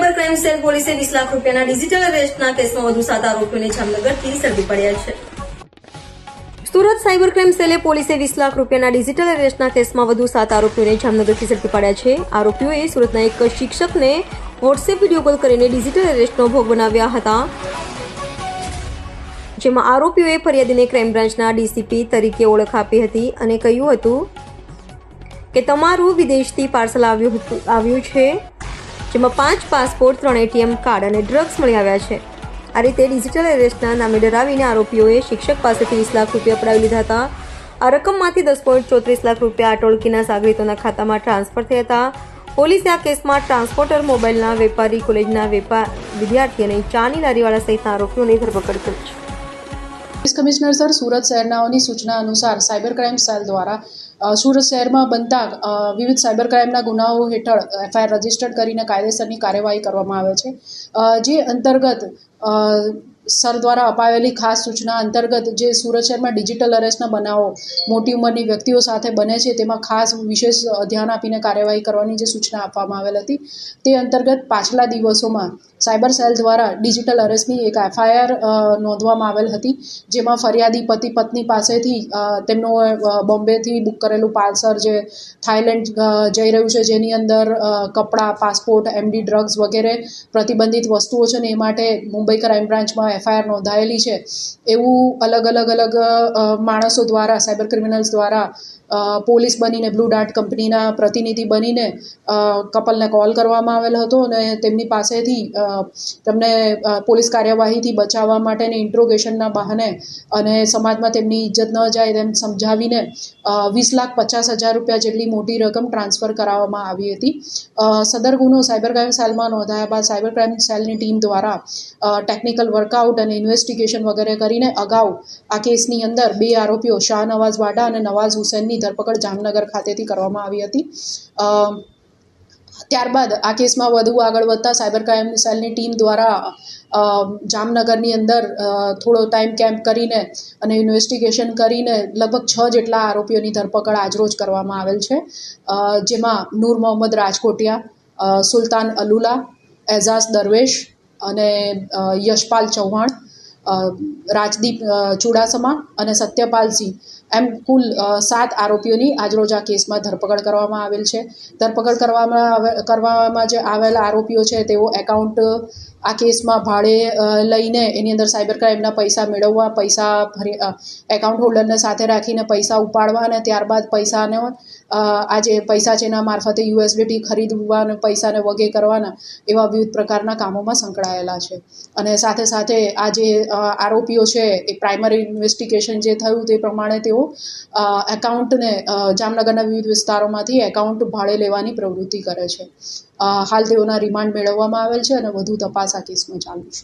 Crime cell પોલીસે વીસ લાખ રૂપિયાના ડિજિટલ અરેસ્ટના કેસમાં વધુ સાત આરોપીઓને જામનગરથી ઝડપી પડ્યા છે. સુરત સાયબર ક્રાઇમ સેલે પોલીસે વીસ લાખ રૂપિયાના ડિજિટલ અરેસ્ટના કેસમાં વધુ સાત આરોપીઓને જામનગરથી ઝડપી પાડ્યા છે. આરોપીઓએ સુરતના એક શિક્ષકને વોટ્સએપ વીડિયો કોલ કરીને ડિજિટલ અરેસ્ટનો ભોગ બનાવ્યા હતા. જેમાં આરોપીઓએ ફરિયાદીને ક્રાઇમ બ્રાન્ચના ડીસીપી તરીકે ઓળખ આપી હતી અને કહ્યું હતું કે તમારું વિદેશથી પાર્સલ આવ્યું આવ્યું છે. જેમાં પાંચ પાસપોર્ટ, ત્રણ એટીએમ કાર્ડ અને ડ્રગ્સ મળી આવ્યા છે. આ રીતે ડિજિટલ એરેસ્ટના નામે ડરાવીને આરોપીઓએ શિક્ષક પાસેથી વીસ લાખ રૂપિયા પડાવી લીધા હતા. આ રકમમાંથી દસ પોઈન્ટ ચોત્રીસ લાખ રૂપિયા આ ટોળકીના સાગરીતોના ખાતામાં ટ્રાન્સફર થયા હતા. પોલીસે આ કેસમાં ટ્રાન્સપોર્ટર મોબાઈલના વેપારી કોલેજના વેપાર વિદ્યાર્થી અને ચાની લારીવાળા સહિતના આરોપીઓની ધરપકડ કરી છે. કમિશનર સર સુરત શહેરનાઓની સૂચના અનુસાર સાયબર ક્રાઇમ સેલ દ્વારા સુરત શહેરમાં બનતા વિવિધ સાયબર ક્રાઇમના ગુનાઓ હેઠળ એફઆઈઆર રજીસ્ટર્ડ કરીને કાયદેસરની કાર્યવાહી કરવામાં આવે છે. જે અંતર્ગત સર દ્વારા અપાવેલી ખાસ સૂચના અંતર્ગત જે સુરત શહેરમાં ડિજિટલ અરેસ્ટના બનાવો મોટી ઉંમરની વ્યક્તિઓ સાથે બને છે, તેમાં ખાસ વિશેષ ધ્યાન આપીને કાર્યવાહી કરવાની જે સૂચના આપવામાં આવેલ હતી, તે અંતર્ગત પાછલા દિવસોમાં સાયબર સેલ દ્વારા ડિજિટલ અરેસ્ટની એક એફઆઈઆર નોંધવામાં આવેલ હતી, જેમાં ફરિયાદી પતિ પત્ની પાસેથી તેમનો બોમ્બેથી બુક કરેલું પાર્સલ જે થાઈલેન્ડ જઈ રહ્યું છે, જેની અંદર કપડાં, પાસપોર્ટ, એમડી, ડ્રગ્સ વગેરે પ્રતિબંધિત વસ્તુઓ છે ને એ માટે મુંબઈ ક્રાઇમ બ્રાન્ચમાં એફઆઈઆર નોંધાયેલી છે. એવું અલગ અલગ અલગ માણસો દ્વારા, સાયબર ક્રિમિનલ્સ દ્વારા પોલીસ બનીને, બ્લુ ડાર્ટ કંપનીના પ્રતિનિધિ બનીને કપલને કોલ કરવામાં આવેલો હતો અને તેમની પાસેથી તમને પોલીસ કાર્યવાહીથી બચાવવા માટેની ઇન્ટ્રોગેશનના બહાને અને સમાજમાં તેમની ઇજ્જત ન જાય તેમ સમજાવીને વીસ લાખ પચાસ હજાર રૂપિયા જેટલી મોટી રકમ ટ્રાન્સફર કરાવવામાં આવી હતી. સદર ગુનો સાયબર ક્રાઇમ સેલમાં નોંધાયા બાદ સાયબર ક્રાઇમ સેલની ટીમ દ્વારા ટેકનિકલ વર્કઆઉટ અને ઇન્વેસ્ટિગેશન વગેરે કરીને અગાઉ આ કેસની અંદર બે આરોપીઓ શાહ નવાઝ વાડા અને નવાઝ હુસેનની ધરપકડ જામનગર ખાતેથી કરવામાં આવી હતી. ત્યારબાદ આ કેસમાં વધુ આગળ વધતા સાયબર ક્રાઇમ સેલની ટીમ દ્વારા જામનગરની અંદર થોડો ટાઈમ કેમ્પ કરીને અને ઇન્વેસ્ટિગેશન કરીને લગભગ છ જેટલા આરોપીઓની ધરપકડ આજરોજ કરવામાં આવેલ છે. જેમાં નૂર મોહમ્મદ રાજકોટિયા સુલતાન અલુલા, એઝાઝ દરવેશ અને યશપાલ ચૌહાણ રાજદીપ ચુડાસમા અને સત્યપાલસિંહ એમ કુલ સાત આરોપીઓની આજરોજ આ કેસમાં ધરપકડ કરવામાં આવેલ છે. ધરપકડ કરવામાં કરવામાં જે આવેલા આરોપીઓ છે તેઓ એકાઉન્ટ, આ કેસમાં ભાડે લઈને એની અંદર સાયબર ક્રાઇમના પૈસા મેળવવા, પૈસા ભરી એકાઉન્ટ હોલ્ડરને સાથે રાખીને પૈસા ઉપાડવા અને ત્યારબાદ પૈસાને આ જે પૈસા છે એના મારફતે યુએસડીટી ખરીદવા અને પૈસાને વગે કરવાના એવા વિવિધ પ્રકારના કામોમાં સંકળાયેલા છે. અને સાથે સાથે આ જે આરોપીઓ છે, એ પ્રાઇમરી ઇન્વેસ્ટિગેશન જે થયું તે પ્રમાણે તેઓ એકાઉન્ટને જામનગરના વિવિધ વિસ્તારોમાંથી એકાઉન્ટ ભાડે લેવાની પ્રવૃત્તિ કરે છે. હાલ તેઓના રિમાન્ડ મેળવવામાં આવેલ છે અને વધુ તપાસ આ કેસમાં ચાલુ છે.